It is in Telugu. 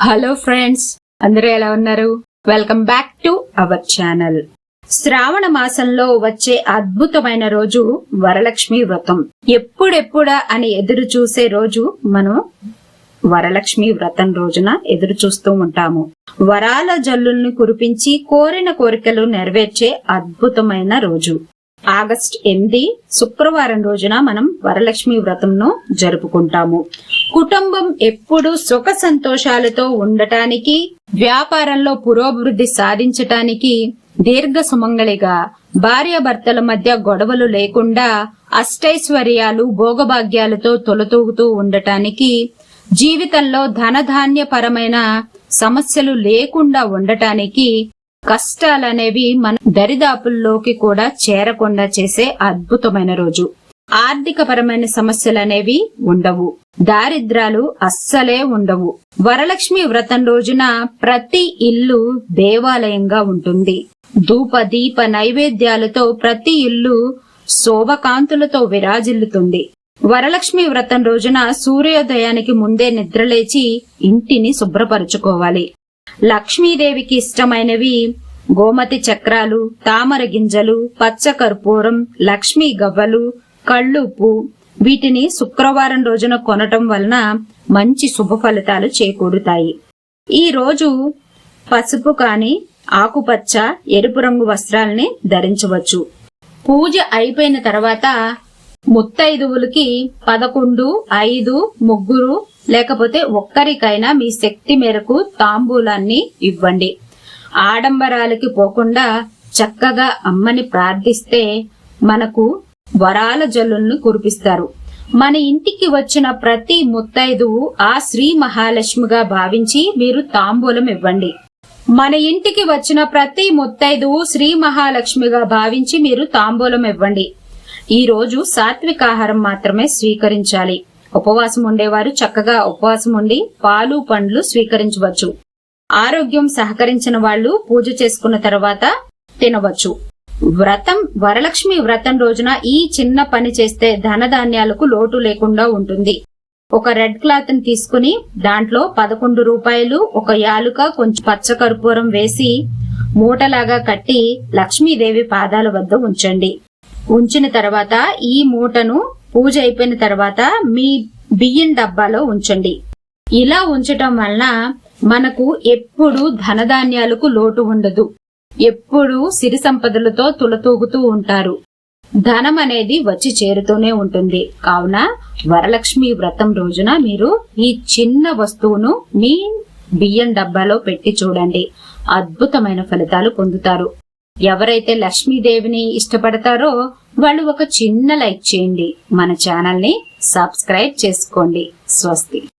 హలో ఫ్రెండ్స్ అందరూ ఎలా ఉన్నారు? Welcome back to our channel Shravana మాసంలో వచ్చే అద్భుతమైన రోజు వరలక్ష్మి వ్రతం. ఎప్పుడెప్పుడా అని ఎదురు చూసే రోజు మనం వరలక్ష్మి వ్రతం రోజున ఎదురు చూస్తూ ఉంటాము. వరాల జల్లుల్ని కురిపించి కోరిన కోరికలు నెరవేర్చే అద్భుతమైన రోజు. ఆగస్ట్ ఎనిమిది శుక్రవారం రోజున మనం వరలక్ష్మి వ్రతంను జరుపుకుంటాము. కుటుంబం ఎప్పుడు సుఖ సంతోషాలతో ఉండటానికి వ్యాపారంలో పురోభివృద్ధి సాధించటానికి దీర్ఘ సుమంగళిగా భార్యాభర్తల మధ్య గొడవలు లేకుండా అష్టైశ్వర్యాలు భోగభాగ్యాలతో తొలతూగుతూ ఉండటానికి జీవితంలో ధనధాన్యపరమైన సమస్యలు లేకుండా ఉండటానికి కష్టాలనేవి మన దరిదాపుల్లోకి కూడా చేరకుండా చేసే అద్భుతమైన రోజు. ఆర్థిక పరమైన సమస్యలు అనేవి ఉండవు. దారిద్రాలు అస్సలే ఉండవు. వరలక్ష్మి వ్రతం రోజున ప్రతి ఇల్లు దేవాలయంగా ఉంటుంది. ధూప దీప నైవేద్యాలతో ప్రతి ఇల్లు శోభకాంతులతో విరాజిల్లుతుంది. వరలక్ష్మి వ్రతం రోజున సూర్యోదయానికి ముందే నిద్రలేచి ఇంటిని శుభ్రపరుచుకోవాలి. లక్ష్మీదేవికి ఇష్టమైనవి గోమతి చక్రాలు తామర గింజలు పచ్చ కర్పూరం లక్ష్మీ గవ్వలు కళ్ళుప్పు. వీటిని శుక్రవారం రోజున కొనటం వలన మంచి శుభ ఫలితాలు చేకూరుతాయి. ఈ రోజు పసుపు కాని ఆకుపచ్చ ఎరుపు రంగు వస్త్రాల్ని ధరించవచ్చు. పూజ అయిపోయిన తర్వాత ముత్తైదువులకి పదకొండు ఐదు ముగ్గురు లేకపోతే ఒక్కరికైనా మీ శక్తి మేరకు తాంబూలాన్ని ఇవ్వండి. ఆడంబరాలకి పోకుండా చక్కగా అమ్మని ప్రార్థిస్తే మనకు వరాల జల్లుల్ని కురిపిస్తారు. మన ఇంటికి వచ్చిన ప్రతి ముత్తైదువు ఆ శ్రీ మహాలక్ష్మిగా భావించి మీరు తాంబూలం ఇవ్వండి. మన ఇంటికి వచ్చిన ప్రతి ముత్తైదువు శ్రీ మహాలక్ష్మిగా భావించి మీరు తాంబూలం ఇవ్వండి. ఈ రోజు సాత్విక ఆహారం మాత్రమే స్వీకరించాలి. ఉపవాసం ఉండేవారు. చక్కగా ఉపవాసం ఉండి పాలు పండ్లు స్వీకరించవచ్చు. ఆరోగ్యం సహకరించిన వాళ్ళు పూజ చేసుకున్న తర్వాత తినవచ్చు. వ్రతం వరలక్ష్మి వ్రతం రోజున ఈ చిన్న పని చేస్తే ధనధాన్యాలకు లోటు లేకుండా ఉంటుంది. ఒక రెడ్ క్లాత్ని తీసుకుని దాంట్లో పదకొండు రూపాయలు ఒక యాలుక కొంచెం పచ్చకర్పూరం వేసి మూటలాగా కట్టి లక్ష్మీదేవి పాదాల వద్ద ఉంచండి. ఉంచిన తర్వాత ఈ మూటను పూజ అయిపోయిన తర్వాత మీ బియ్యం డబ్బాలో ఉంచండి. ఇలా ఉంచటం వలన మనకు ఎప్పుడు ధనధాన్యాలకు లోటు ఉండదు. ఎప్పుడు సిరి సంపదలతో తులతూగుతూ ఉంటారు. ధనం అనేది వచ్చి చేరుతూనే ఉంటుంది. కావున వరలక్ష్మి వ్రతం రోజున మీరు ఈ చిన్న వస్తువును మీ బియ్యం డబ్బాలో పెట్టి చూడండి. అద్భుతమైన ఫలితాలు పొందుతారు. ఎవరైతే లక్ష్మీదేవిని ఇష్టపడతారో వాళ్ళు ఒక చిన్న లైక్ చేయండి. మన ఛానల్ని సబ్స్క్రైబ్ చేసుకోండి. స్వస్తి.